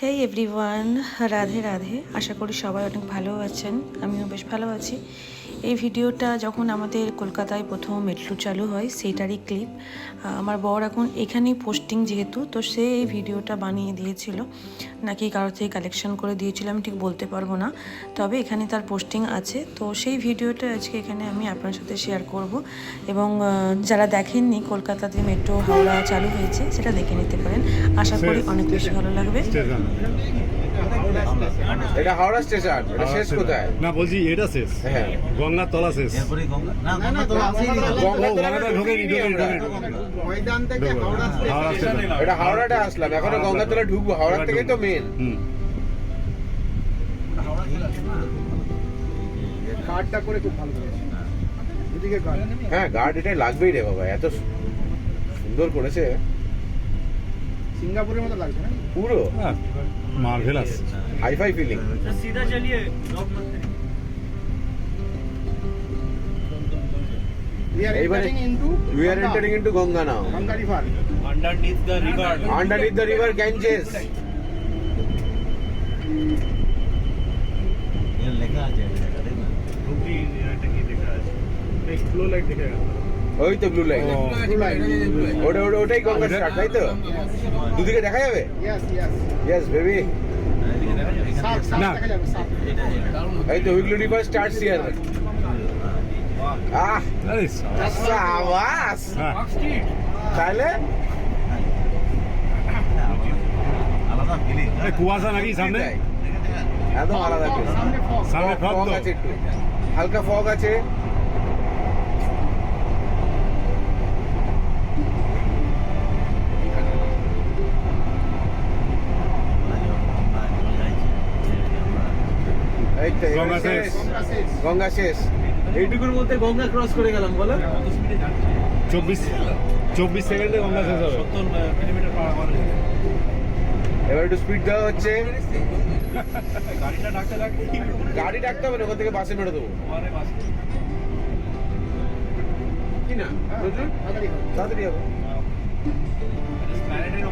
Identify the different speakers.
Speaker 1: হেই everyone Radhe Radhe আশা করি সবাই অনেক ভালো আছেন আমিও বেশ ভালো আছি। এই ভিডিওটা যখন আমাদের কলকাতায় প্রথম মেট্রো চালু হয় সেইটারই ক্লিপ আমার বর এখন এখানেই পোস্টিং যেহেতু তো সে এই ভিডিওটা বানিয়ে দিয়েছিল। নাকি কারোর থেকে কালেকশন করে দিয়েছিল আমি ঠিক বলতে পারব না। তবে এখানে তার পোস্টিং আছে। তো সেই ভিডিওটা আজকে এখানে আমি আপনার সাথে শেয়ার করব। এবং যারা দেখেননি কলকাতাতে মেট্রো হাওড়া চালু হয়েছে সেটা দেখে নিতে পারেন। আশা করি অনেক বেশি ভালো লাগবে।
Speaker 2: এটা হাওড়া স্টেশন এটা শেষ কোথায়?
Speaker 3: না বলছি এটা শেষ।
Speaker 2: হ্যাঁ।
Speaker 3: গঙ্গার তলা শেষ। গঙ্গাটা ঢোকেনি
Speaker 2: এটা হাওড়াটা আসলাম এখনও গঙ্গাতলা ঢুকবো হাওড়া থেকেই তো মেন
Speaker 3: হুম।
Speaker 4: করে খুব ভালো করেছে। এদিকে কার্ড
Speaker 2: হ্যাঁ গার্ড এটা লাগবেই রে বাবা এত সুন্দর করেছে।
Speaker 4: সিঙ্গাপুরের মতো লাগছে না
Speaker 2: পুরো
Speaker 3: মার্ভেলাস
Speaker 2: হাই ফাই ফিলিং
Speaker 5: সিধা চালিয়ে We are entering
Speaker 4: into we
Speaker 2: are
Speaker 4: entering into
Speaker 2: Ganga now. Ganga River. Underneath the
Speaker 4: river. Underneath
Speaker 5: the river Ganges.
Speaker 2: লেখা আছে হুগলি এটা
Speaker 5: কি লেখা আছে
Speaker 3: ফ্লো লাইট দেখে গেল
Speaker 2: ওই তো ব্লু লাইন ওটা ওটা ওটাই গঙ্গা স্টার্ট তাই তো? দুদিকে দেখা যাবে?
Speaker 4: ইয়েস
Speaker 2: বেবি
Speaker 3: না।
Speaker 2: এই তো Hooghly river starts here ah সাবাস।
Speaker 3: হ্যাঁ।
Speaker 2: তাহলে?
Speaker 3: কুয়াশা নাকি সামনে?
Speaker 2: একদম আলাদা।
Speaker 4: সামনে ফগ
Speaker 2: আছে হালকা ফগ আছে এই তো এবার
Speaker 3: গঙ্গা শেষ।
Speaker 2: শেষ।
Speaker 4: গঙ্গা শেষ।
Speaker 5: এইটুকুর মধ্যে গঙ্গা ক্রস করে গেলাম বলো।
Speaker 3: চব্বিশ চব্বিশ সেকেন্ডে গঙ্গা শেষ হবে।
Speaker 5: সত্তর কিলোমিটার পার আওয়ার
Speaker 2: এবার একটু স্পিড দেওয়া হচ্ছে।
Speaker 5: গাড়িটা ডাকতে
Speaker 2: গাড়ি ডাকতে হবে না ওখান থেকে বাসে মেরে দেবো। কি না?
Speaker 4: হ্যাঁ,
Speaker 2: তাড়াতাড়ি হবে।
Speaker 5: প্ল্যানেটের